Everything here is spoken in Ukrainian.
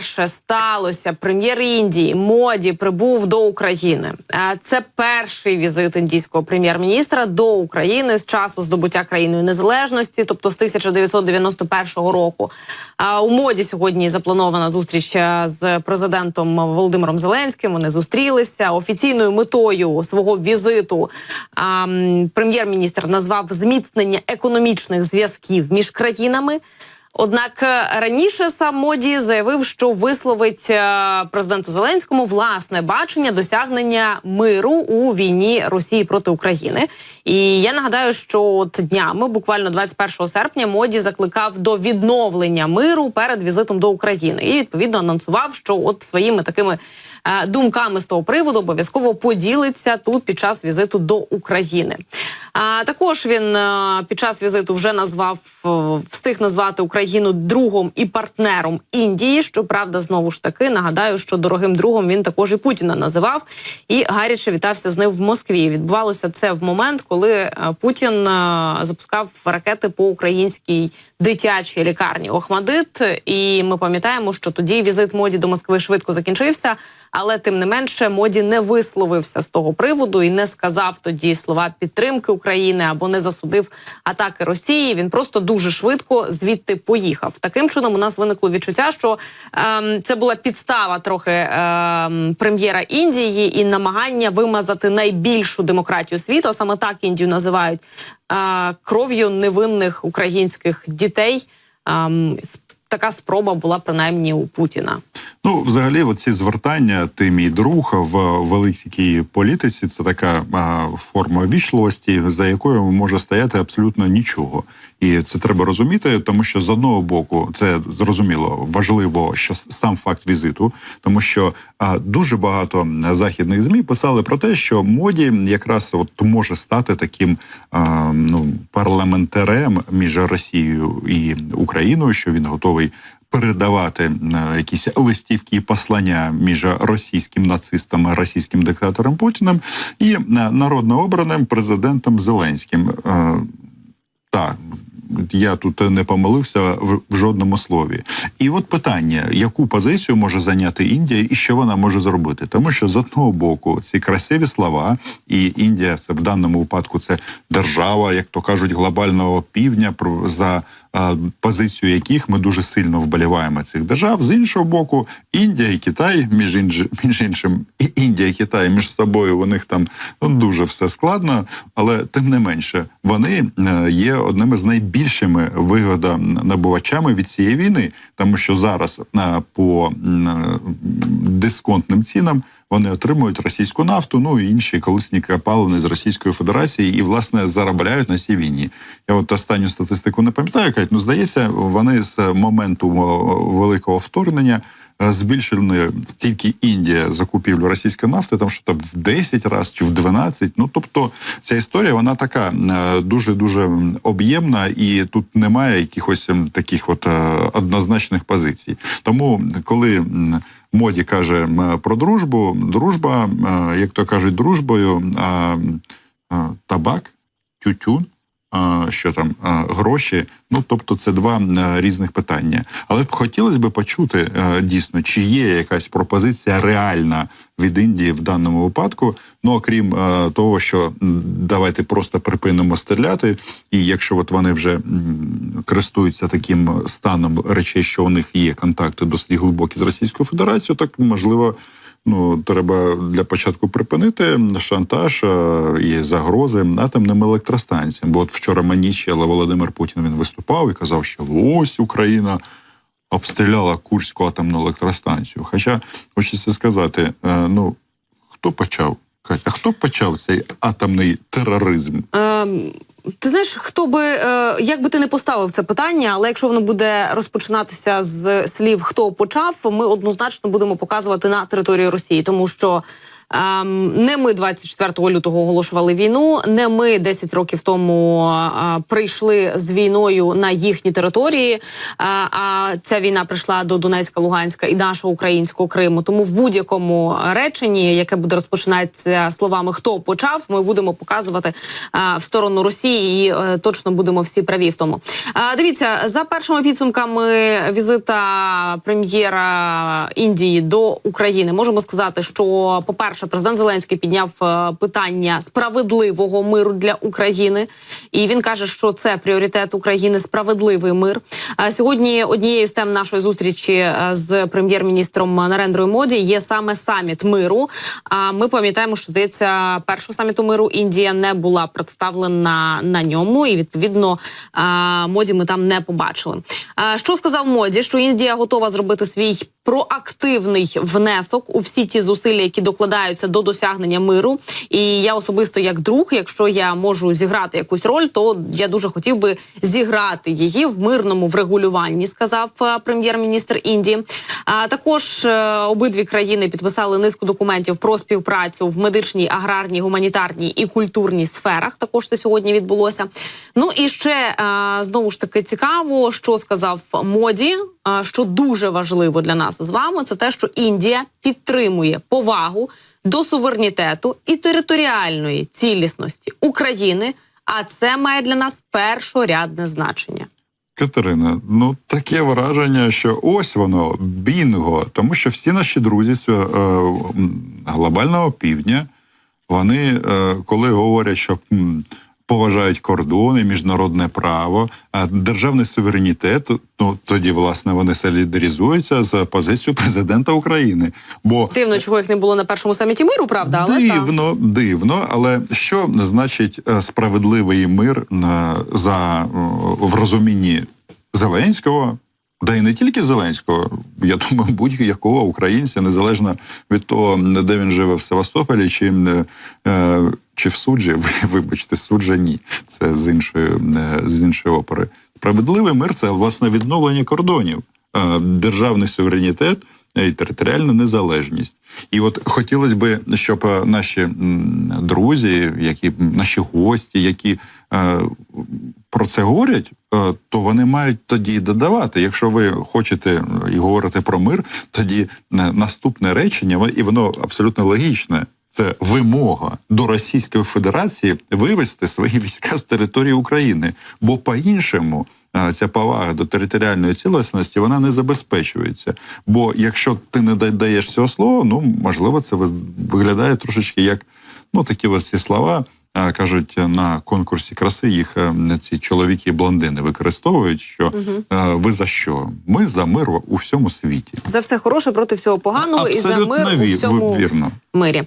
вперше сталося прем'єр Індії Моді прибув до України. Е, Це перший візит індійського прем'єр-міністра до України з часу здобуття країною незалежності, тобто з 1991 року. А у моді сьогодні запланована зустріч е, з президентом Володимиром Зеленським. Вони зустрілися офіційною метою свого візиту. Прем'єр-міністр назвав зміцнення економічних зв'язків між країнами. Однак е, раніше сам моді заявив, що висловить е, президенту Зеленському власне бачення досягнення миру у війні Росії проти України. І я нагадаю, що от днями, буквально 21 серпня, моді закликав до відновлення миру перед візитом до України і відповідно анонсував, що от своїми такими е, думками з того приводу обов'язково поділиться тут під час візиту до України. А також він під час візиту вже назвав встиг назвати Україну другом і партнером Індії. Щоправда, знову ж таки нагадаю, що дорогим другом він також і Путіна називав і гаряче вітався з ним в Москві. Відбувалося це в момент, коли е, Путін е, запускав ракети по українській дитячій лікарні Охмадит. І ми пам'ятаємо, що тоді візит моді до Москви швидко закінчився. Але тим не менше моді не висловився з того приводу і не сказав тоді слова підтримки України або не засудив атаки Росії. Він просто дуже швидко звідти поїхав. Таким чином у нас виникло відчуття, що ем, це була підстава трохи ем, прем'єра Індії і намагання вимазати найбільшу демократію світу. а Саме так Індію називають е, кров'ю невинних українських дітей. Ем, така спроба була принаймні у Путіна. Ну, взагалі, оці звертання ти мій друг в великій політиці це така а, форма вічливості, за якою може стояти абсолютно нічого. І це треба розуміти, тому що з одного боку це зрозуміло важливо, що сам факт візиту, тому що а, дуже багато західних змі писали про те, що моді якраз от може стати таким а, ну парламентарем між Росією і Україною, що він готовий передавати якісь листівки і послання між російським нацистом, російським диктатором Путіним і е, народно обраним президентом Зеленським. Е, Так. Я тут не помилився в, в жодному слові. І от питання: яку позицію може зайняти Індія і що вона може зробити? Тому що з одного боку ці красиві слова, і Індія це в даному випадку це держава, як то кажуть, глобального півдня, за позицію яких ми дуже сильно вболіваємо цих держав. З іншого боку, Індія і Китай, між інж, між іншим, і Індія і Китай між собою у них там ну, дуже все складно, але тим не менше вони е, є одними з найбільшими вигодонабувачами від цієї війни, тому що зараз е, по е, дисконтним цінам вони отримують російську нафту, ну і інші колисні копалини з Російської Федерації і власне заробляють на цій війні. Я от останню статистику не пам'ятаю, Кать, ну здається, вони з моменту великого вторгнення. е, Збільшили тільки Індія закупівлю російської нафти, там що там в 10 разів чи в 12. Ну тобто ця історія вона така дуже дуже об'ємна, і тут немає якихось таких от е, однозначних позицій. Тому коли моді каже про дружбу, дружба, е, як то кажуть, дружбою, а табак, тютюн. Що там гроші? Ну тобто, це два е, різних питання. Але хотілося б почути е, дійсно, чи є якась пропозиція реальна від Індії в даному випадку. Ну окрім е, того, що давайте просто припинимо стріляти, і якщо от вони вже користуються таким станом речей, що у них є контакти досить глибокі з Російською Федерацією, так можливо. Ну, треба для початку припинити шантаж е, і загрози атомним електростанціям. Бо от вчора Манічі, але Володимир Путін він виступав і казав, що ось Україна обстріляла Курську атомну електростанцію. Хоча хочеться сказати, е, ну хто почав? А хто почав цей атомний тероризм? Ем, ти знаєш, хто би е, як би ти не поставив це питання, але якщо воно буде розпочинатися з слів хто почав, ми однозначно будемо показувати на території Росії, тому що не ми 24 лютого оголошували війну, не ми 10 років тому е, прийшли з війною на їхні території. е, а ця війна прийшла до Донецька, Луганська і нашого українського Криму. Тому в будь-якому реченні, яке буде розпочинатися словами хто почав, ми будемо показувати е, в сторону Росії і точно будемо всі праві в тому. Дивіться за першими підсумками візита прем'єра Індії до України. Можемо сказати, що по перше, президент Зеленський підняв е, питання справедливого миру для України, і він каже, що це пріоритет України справедливий мир. Сьогодні однією з тем нашої зустрічі е, з прем'єр-міністром Нарендрою Моді є саме саміт миру. А ми пам'ятаємо, що здається, першого саміту миру Індія не була представлена на ньому, і відповідно е, моді ми там не побачили. Що сказав моді? Що Індія готова зробити свій проактивний внесок у всі ті зусилля, які докладаються до досягнення миру. І я особисто, як друг, якщо я можу зіграти якусь роль, то я дуже хотів би зіграти її в мирному врегулюванні, сказав е, прем'єр-міністр Індії. А також е, обидві країни підписали низку документів про співпрацю в медичній, аграрній, гуманітарній і культурній сферах. Також це сьогодні відбулося. Ну і ще е, знову ж таки цікаво, що сказав моді. Що дуже важливо для нас з вами, це те, що Індія підтримує повагу до суверенітету і територіальної цілісності України. А це має для нас першорядне значення. Катерина, ну таке враження, що ось воно бінго, тому що всі наші друзі з е, глобального півдня, вони, е, коли говорять, що поважають кордони, міжнародне право, а державний суверенітет, ну тоді власне вони солідаризуються з позицією президента України. Бо Дивно, чого їх не було на першому саміті миру, правда? Але дивно, дивно, дивно, але що значить е, справедливий мир на за е, в розумінні Зеленського? Да і не тільки Зеленського, я думаю, будь-якого українця, незалежно від того, де він живе в Севастополі, чи, е, чи в суджі, Ви- вибачте, суджа ні. Це з іншої, е, з іншої опери. Справедливий мир це власне відновлення кордонів, е, державний суверенітет і територіальна незалежність. І от хотілося б, щоб наші друзі, які наші гості, які про це говорять, то вони мають тоді додавати. Якщо ви хочете е, і говорите про мир, тоді е, наступне речення, і воно абсолютно логічне. Це вимога до Російської Федерації вивести свої війська з території України, бо по-іншому е, ця повага до територіальної цілісності вона не забезпечується. Бо якщо ти не даєш цього слова, ну можливо, це виглядає трошечки як ну такі ось ці слова. Е, Кажуть, на конкурсі краси їх е, ці чоловіки-блондини використовують. Що угу. ви за що? Ми за мир у всьому світі. за все хороше проти всього поганого і за мир мир у всьому вірно. мирі.